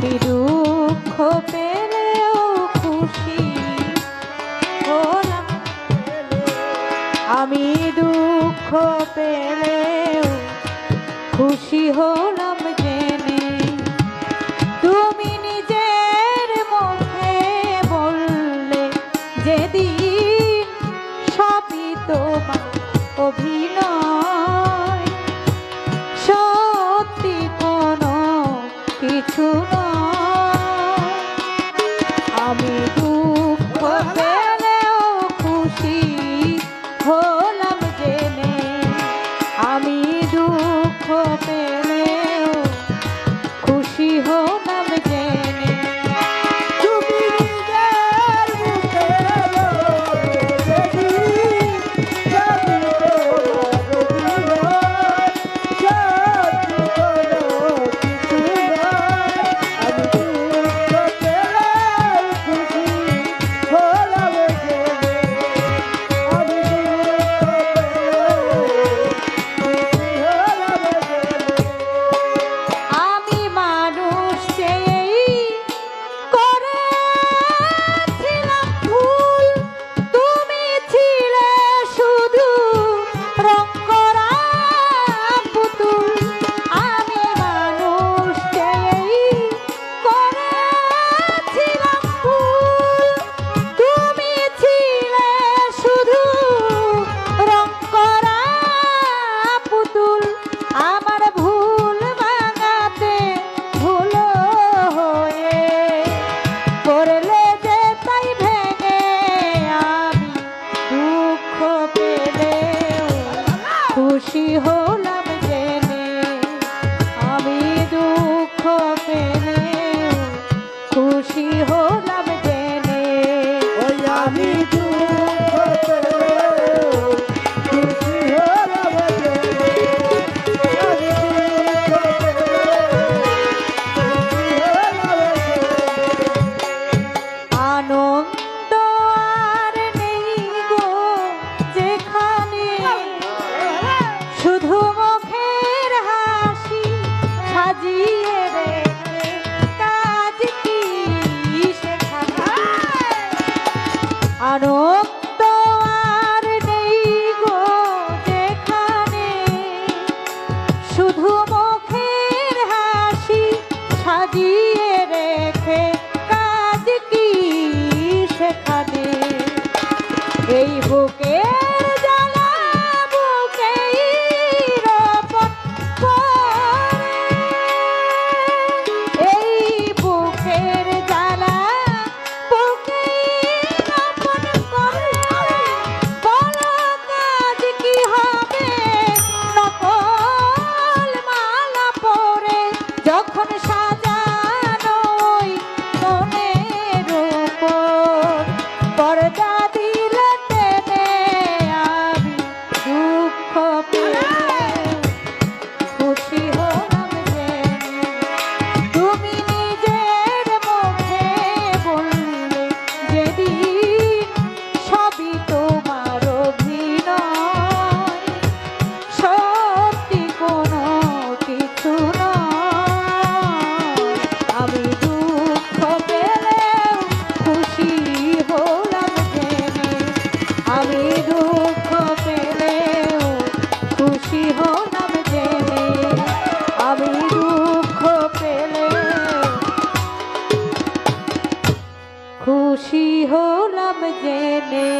আমি দুঃখ পেলেও খুশি। হলাম আমি দুঃখ পেলেও খুশি হল দুঃখ পেলে আনন্দ আর গো হাসি সাজিয়ে কাজ কি সেখানে? এই বুকে খুশি হলাম জেনে।